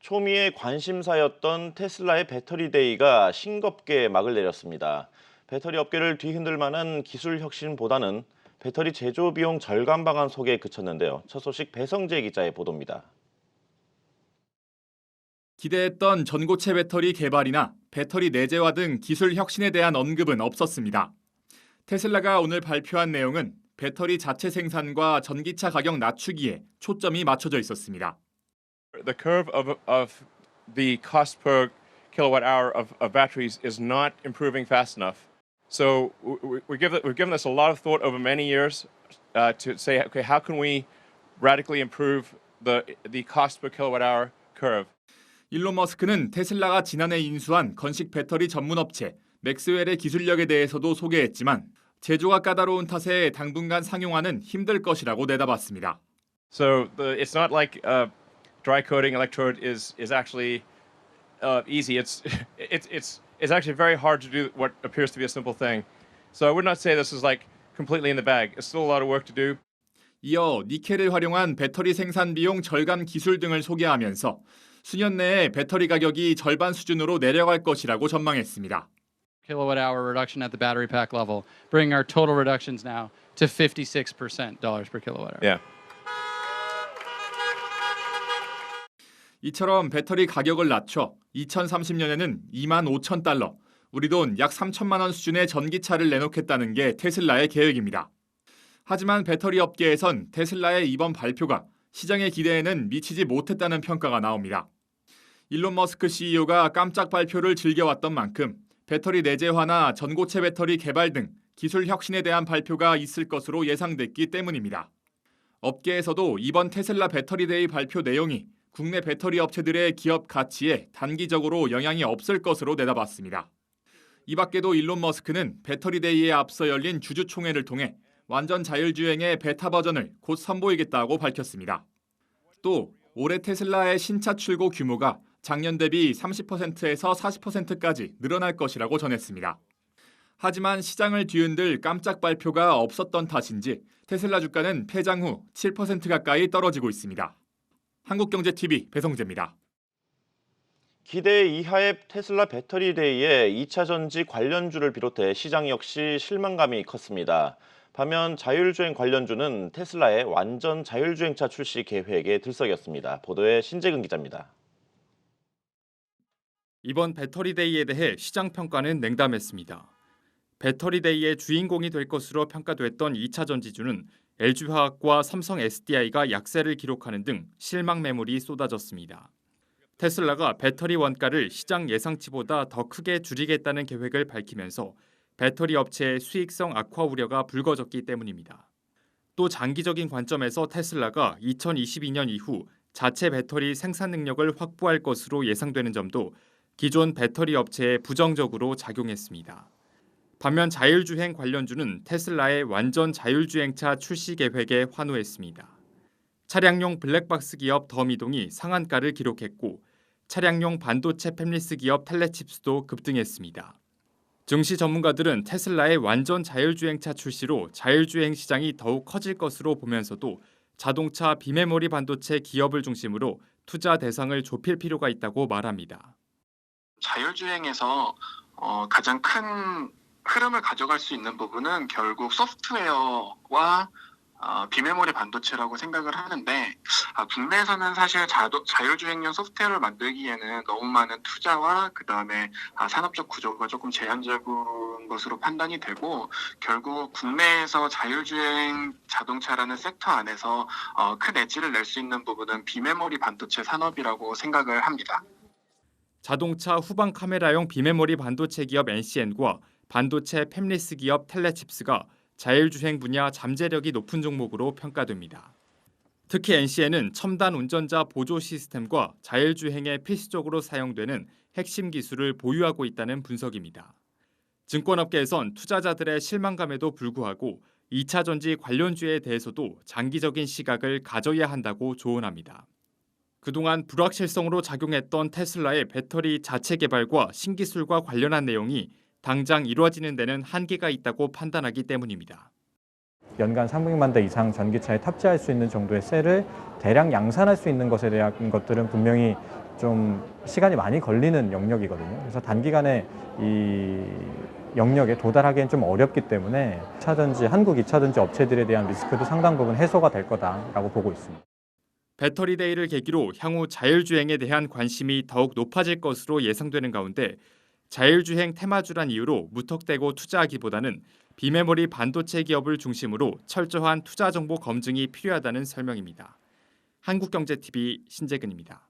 초미의 관심사였던 테슬라의 배터리 데이가 싱겁게 막을 내렸습니다. 배터리 업계를 뒤흔들 만한 기술 혁신보다는 배터리 제조 비용 절감 방안 속에 그쳤는데요. 첫 소식 배성재 기자의 보도입니다. 기대했던 전고체 배터리 개발이나 배터리 내재화 등 기술 혁신에 대한 언급은 없었습니다. 테슬라가 오늘 발표한 내용은 배터리 자체 생산과 전기차 가격 낮추기에 초점이 맞춰져 있었습니다. the curve of, of the cost per kilowatt hour of, of batteries is not improving fast enough. So we, we give it, we've given this a lot of thought over many years uh, to say, okay, how can we radically improve the, the cost per kilowatt hour curve? 일론 머스크는 테슬라가 지난해 인수한 건식 배터리 전문 업체 맥스웰의 기술력에 대해서도 소개했지만 제조가 까다로운 탓에 당분간 상용화는 힘들 것이라고 내다봤습니다. So the, it's not like uh, dry coating electrode is is actually uh, easy. It's it's it's it's actually very hard to do what appears to be a simple thing. So I would not say this is like completely in the bag. It's still a lot of work to do. 이어 니켈을 활용한 배터리 생산 비용 절감 기술 등을 소개하면서 수년 내에 배터리 가격이 절반 수준으로 내려갈 것이라고 전망했습니다. kilowatt hour reduction at the battery pack level, bringing our total reductions now to 56% dollars per kilowatt hour. Yeah. 이처럼 배터리 가격을 낮춰 2030년에는 2만 5천 달러, 우리 돈 약 3천만 원 수준의 전기차를 내놓겠다는 게 테슬라의 계획입니다. 하지만 배터리 업계에선 테슬라의 이번 발표가 시장의 기대에는 미치지 못했다는 평가가 나옵니다. 일론 머스크 CEO가 깜짝 발표를 즐겨왔던 만큼 배터리 내재화나 전고체 배터리 개발 등 기술 혁신에 대한 발표가 있을 것으로 예상됐기 때문입니다. 업계에서도 이번 테슬라 배터리 데이 발표 내용이 국내 배터리 업체들의 기업 가치에 단기적으로 영향이 없을 것으로 내다봤습니다. 이 밖에도 일론 머스크는 배터리 데이에 앞서 열린 주주총회를 통해 완전 자율주행의 베타 버전을 곧 선보이겠다고 밝혔습니다. 또 올해 테슬라의 신차 출고 규모가 작년 대비 30%에서 40%까지 늘어날 것이라고 전했습니다. 하지만 시장을 뒤흔들 깜짝 발표가 없었던 탓인지 테슬라 주가는 폐장 후 7% 가까이 떨어지고 있습니다. 한국경제TV 배성재입니다. 기대 이하의 테슬라 배터리 데이에 2차 전지 관련주를 비롯해 시장 역시 실망감이 컸습니다. 반면 자율주행 관련주는 테슬라의 완전 자율주행차 출시 계획에 들썩였습니다. 보도에 신재근 기자입니다. 이번 배터리 데이에 대해 시장 평가는 냉담했습니다. 배터리 데이의 주인공이 될 것으로 평가됐던 2차 전지주는 LG화학과 삼성 SDI가 약세를 기록하는 등 실망 매물이 쏟아졌습니다. 테슬라가 배터리 원가를 시장 예상치보다 더 크게 줄이겠다는 계획을 밝히면서 배터리 업체의 수익성 악화 우려가 불거졌기 때문입니다. 또 장기적인 관점에서 테슬라가 2022년 이후 자체 배터리 생산 능력을 확보할 것으로 예상되는 점도 기존 배터리 업체에 부정적으로 작용했습니다. 반면 자율주행 관련주는 테슬라의 완전 자율주행차 출시 계획에 환호했습니다. 차량용 블랙박스 기업 더미동이 상한가를 기록했고 차량용 반도체 팹리스 기업 텔레칩스도 급등했습니다. 증시 전문가들은 테슬라의 완전 자율주행차 출시로 자율주행 시장이 더욱 커질 것으로 보면서도 자동차 비메모리 반도체 기업을 중심으로 투자 대상을 좁힐 필요가 있다고 말합니다. 자율주행에서 어, 가장 큰 흐름을 가져갈 수 있는 부분은 결국 소프트웨어와 어, 비메모리 반도체라고 생각을 하는데 아, 국내에서는 사실 자도, 자율주행용 소프트웨어를 만들기에는 너무 많은 투자와 그 다음에 아, 산업적 구조가 조금 제한적인 것으로 판단이 되고 결국 국내에서 자율주행 자동차라는 섹터 안에서 어, 큰 엣지를 낼 수 있는 부분은 비메모리 반도체 산업이라고 생각을 합니다. 자동차 후방 카메라용 비메모리 반도체 기업 NCN과 반도체 팹리스 기업 텔레칩스가 자율주행 분야 잠재력이 높은 종목으로 평가됩니다. 특히 NCN은 첨단 운전자 보조 시스템과 자율주행에 필수적으로 사용되는 핵심 기술을 보유하고 있다는 분석입니다. 증권업계에선 투자자들의 실망감에도 불구하고 2차 전지 관련주에 대해서도 장기적인 시각을 가져야 한다고 조언합니다. 그동안 불확실성으로 작용했던 테슬라의 배터리 자체 개발과 신기술과 관련한 내용이 당장 이루어지는 데는 한계가 있다고 판단하기 때문입니다. 연간 300만 대 이상 전기차에 탑재할 수 있는 정도의 셀을 대량 양산할 수 있는 것에 대한 것들은 분명히 좀 시간이 많이 걸리는 영역이거든요. 그래서 단기간에 이 영역에 도달하기엔 좀 어렵기 때문에 2차전지 한국 2차전지 업체들에 대한 리스크도 상당 부분 해소가 될 거다라고 보고 있습니다. 배터리 데이를 계기로 향후 자율주행에 대한 관심이 더욱 높아질 것으로 예상되는 가운데 자율주행 테마주란 이유로 무턱대고 투자하기보다는 비메모리 반도체 기업을 중심으로 철저한 투자 정보 검증이 필요하다는 설명입니다. 한국경제TV 신재근입니다.